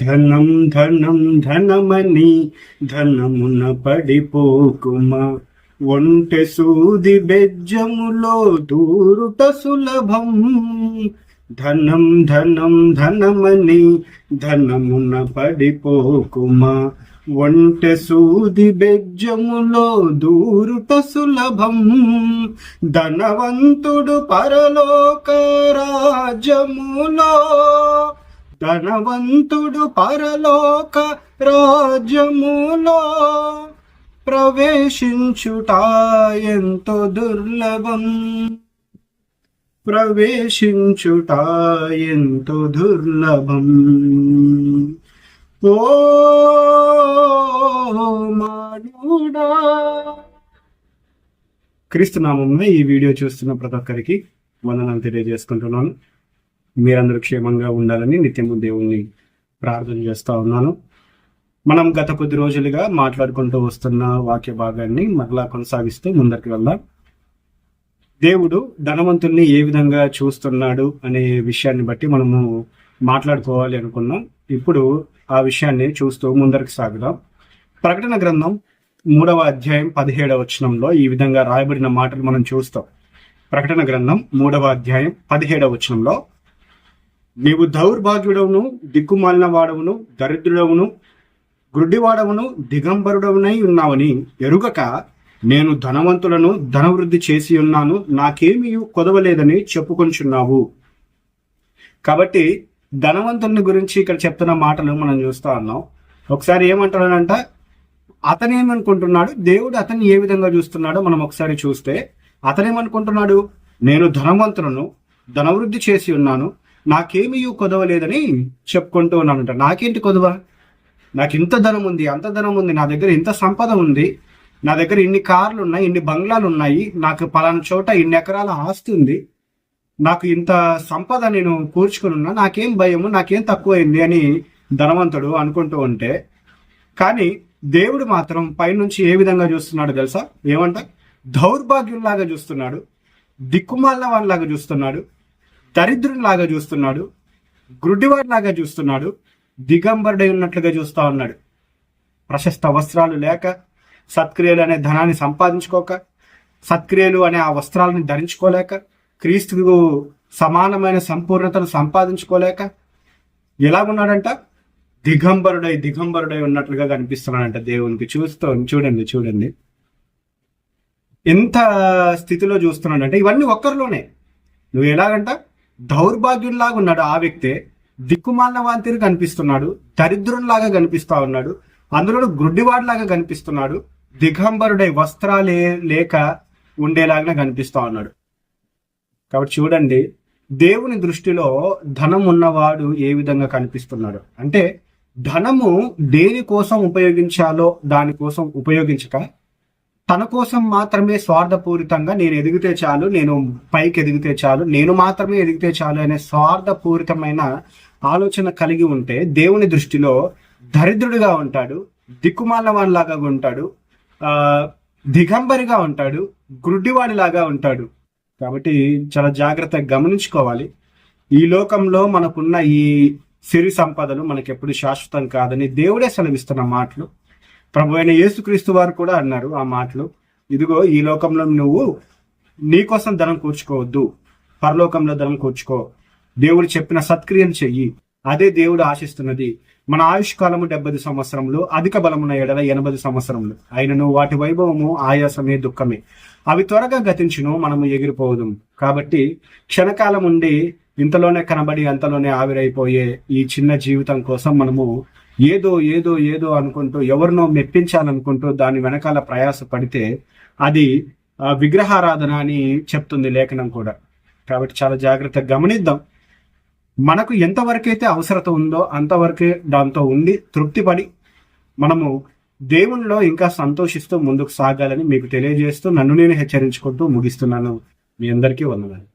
ధనం ధనం ధనమని ధనమున పడిపోకుమా? ఒంటె సూది బెజ్జములో దూరుట సులభం. ధనం ధనం ధనమని ధనమున పడిపోకుమా? ఒంటె సూది బెజ్జములో దూరుట సులభం. ధనవంతుడు పరలోక రాజ్యములో ధనవంతుడు పరలోక రాజ్యములో ప్రవేశించుట ఎంతో దుర్లభం. ప్రవేశించుట ఎంతో దుర్లభం. ఓ మానుడా! క్రీస్తునామంలో ఈ వీడియో చూస్తున్న ప్రతి ఒక్కరికి వందనాలు తెలియజేసుకుంటున్నాను. మీరందరూ క్షేమంగా ఉండాలని నిత్యము దేవుణ్ణి ప్రార్థన చేస్తా ఉన్నాను. మనం గత కొద్ది రోజులుగా మాట్లాడుకుంటూ వస్తున్న వాక్య భాగాన్ని మరలా కొనసాగిస్తూ ముందరికి వెళ్దాం. దేవుడు ధనవంతుల్ని ఏ విధంగా చూస్తున్నాడు అనే విషయాన్ని బట్టి మనము మాట్లాడుకోవాలి అనుకున్నాం. ఇప్పుడు ఆ విషయాన్ని చూస్తూ ముందరికి సాగుదాం. ప్రకటన గ్రంథం మూడవ అధ్యాయం పదిహేడవ వచనంలో ఈ విధంగా రాయబడిన మాటలు మనం చూస్తాం. ప్రకటన గ్రంథం మూడవ అధ్యాయం పదిహేడవ వచనంలో నీవు దౌర్భాగ్యుడవును దిక్కుమాలిన వాడవును దరిద్రుడవును గుడ్డివాడవును దిగంబరుడవునై ఉన్నావని ఎరుగక నేను ధనవంతులను ధనవృద్ధి చేసి ఉన్నాను నాకేమీ కొదవలేదని చెప్పుకొంచున్నావు. కాబట్టి ధనవంతుని గురించి ఇక్కడ చెప్తున్న మాటలు మనం చూస్తా ఉన్నాం. ఒకసారి ఏమంటాడనంట అతను ఏమనుకుంటున్నాడు దేవుడు అతన్ని ఏ విధంగా చూస్తున్నాడో మనం ఒకసారి చూస్తే అతనేమనుకుంటున్నాడు నేను ధనవంతులను ధనవృద్ధి చేసి ఉన్నాను నాకేమీ కొదవలేదని చెప్పుకుంటూ ఉన్నానంట. నాకేంటి కొదవ? నాకు ఇంత ధనం ఉంది అంత ధనం ఉంది నా దగ్గర ఇంత సంపద ఉంది నా దగ్గర ఇన్ని కార్లు ఉన్నాయి ఇన్ని బంగ్లాలు ఉన్నాయి నాకు పలానా చోట ఇన్ని ఎకరాల ఆస్తి ఉంది నాకు ఇంత సంపద నేను కూర్చుకుని ఉన్నా నాకేం భయము నాకేం తక్కువైంది అని ధనవంతుడు అనుకుంటూ ఉంటే కానీ దేవుడు మాత్రం పైనుంచి ఏ విధంగా చూస్తున్నాడు తెలుసా? ఏమంట? దౌర్భాగ్యంలాగా చూస్తున్నాడు దిక్కుమాల వాళ్ళలాగా చూస్తున్నాడు దరిద్రునిలాగా చూస్తున్నాడు గుడ్డివాడిలాగా చూస్తున్నాడు దిగంబరుడై ఉన్నట్లుగా చూస్తూ ఉన్నాడు. ప్రశస్త వస్త్రాలు లేక సత్క్రియలు అనే ధనాన్ని సంపాదించుకోక సత్క్రియలు అనే ఆ వస్త్రాలను ధరించుకోలేక క్రీస్తుకు సమానమైన సంపూర్ణతను సంపాదించుకోలేక ఎలాగున్నాడంట దిగంబరుడై దిగంబరుడై ఉన్నట్లుగా కనిపిస్తున్నాడంట దేవునికి. చూస్తూ చూడండి చూడండి. ఎంత స్థితిలో చూస్తున్నాడంటే ఇవన్నీ ఒక్కరిలోనే. నువ్వు ఎలాగంట? దౌర్భాగ్యుల్లాగా ఉన్నాడు ఆ వ్యక్తే. దిక్కుమాలిన వాంతిని కనిపిస్తున్నాడు. దరిద్రుల్లాగా కనిపిస్తా ఉన్నాడు. అందులో గుడ్డివాడిలాగా కనిపిస్తున్నాడు. దిగంబరుడై వస్త్రాలే లేక ఉండేలాగా కనిపిస్తా ఉన్నాడు. కాబట్టి చూడండి దేవుని దృష్టిలో ధనం ఉన్నవాడు ఏ విధంగా కనిపిస్తున్నాడు? అంటే ధనము దేని కోసం ఉపయోగించాలో దానికోసం ఉపయోగించక తన కోసం మాత్రమే స్వార్థపూరితంగా నేను ఎదిగితే చాలు నేను పైకి ఎదిగితే చాలు నేను మాత్రమే ఎదిగితే చాలు అనే స్వార్థపూరితమైన ఆలోచన కలిగి ఉంటే దేవుని దృష్టిలో దరిద్రుడిగా ఉంటాడు దిక్కుమాలవాణిలాగా ఉంటాడు ఆ దిగంబరిగా ఉంటాడు గుడ్డివాడిలాగా ఉంటాడు. కాబట్టి చాలా జాగ్రత్తగా గమనించుకోవాలి. ఈ లోకంలో మనకున్న ఈ సిరి సంపదలు మనకెప్పుడు శాశ్వతం కాదని దేవుడే సెలవిస్తున్న మాటలు. ప్రభు అయిన యేసుక్రీస్తు వారు కూడా అన్నారు ఆ మాటలు. ఇదిగో ఈ లోకంలో నువ్వు నీకోసం ధనం కూర్చుకోవద్దు. పరలోకంలో ధనం కూర్చుకో. దేవుడు చెప్పిన సత్క్రియలు చెయ్యి. అదే దేవుడు ఆశిస్తున్నది. మన ఆయుష్ కాలము డెబ్బై సంవత్సరములు అధిక బలమున్న ఎడల ఎనభై సంవత్సరములు. అయినను వాటి వైభవము ఆయాసమే దుఃఖమే. అవి త్వరగా గతించును మనము ఎగిరిపోదు. కాబట్టి క్షణకాలం ఉండి ఇంతలోనే కనబడి అంతలోనే ఆవిరైపోయే ఈ చిన్న జీవితం కోసం మనము ఏదో ఏదో ఏదో అనుకుంటూ ఎవరినో మెప్పించాలనుకుంటూ దాని వెనకాల ప్రయాస పడితే అది విగ్రహారాధన అని చెప్తుంది లేఖనం కూడా. కాబట్టి చాలా జాగ్రత్తగా గమనిద్దాం. మనకు ఎంతవరకైతే అవసరత ఉందో అంతవరకే దాంతో ఉండి తృప్తిపడి మనము దేవునిలో ఇంకా సంతోషిస్తూ ముందుకు సాగాలని మీకు తెలియజేస్తూ నన్ను నేను హెచ్చరించుకుంటూ ముగిస్తున్నాను. మీ అందరికీ వందనాలు.